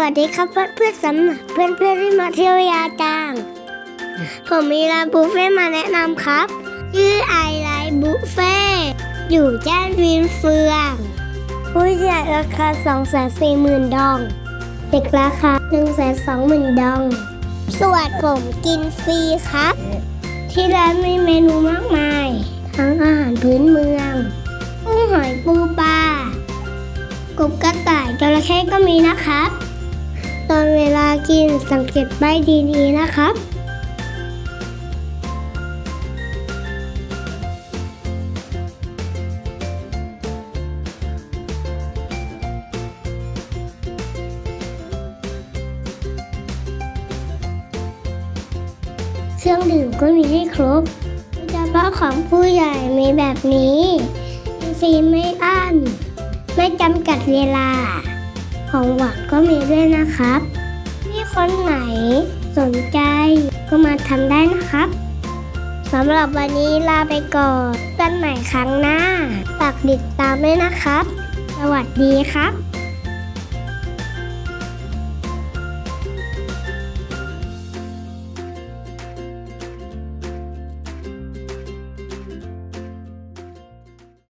วัสดีครับเพื่อนเพื่อนสำหรับเพื่อนเพื่อนที่มาเที่ยวยาจาง ผมมีร้านบุฟเฟ่มาแนะนำครับ ชื่อไอไลท์บุฟเฟ่อยู่ย่านวินเฟือง ผู้ใหญ่ราคา 2 4 0 0 0 0 ดอง เด็กราคา 1 2 0 0 0 0 ดอง ส่วนผมกินฟรีครับ ที่ร้านมีเมนูมากมาย ทั้งอาหารพื้นเมืองกุ้งหอยปูปลากบกระต่ายจระเข้ก็มีนะครับ ตอนเวลากินสังเกตใบดีๆนะครับ เครื่องดื่มก็มีให้ครบโดยเฉพาะของผู้ใหญ่มีแบบนี้ฟรีไม่อั้น ไม่จำกัดเวลา ของหวานก็มีด้วยนะครับที่คนไหนสนใจก็มาทำได้นะครับสำหรับวันนี้ลาไปก่อนกันใหม่ครั้งหน้าฝากติดตามด้วยนะครับ สวัสดีครับ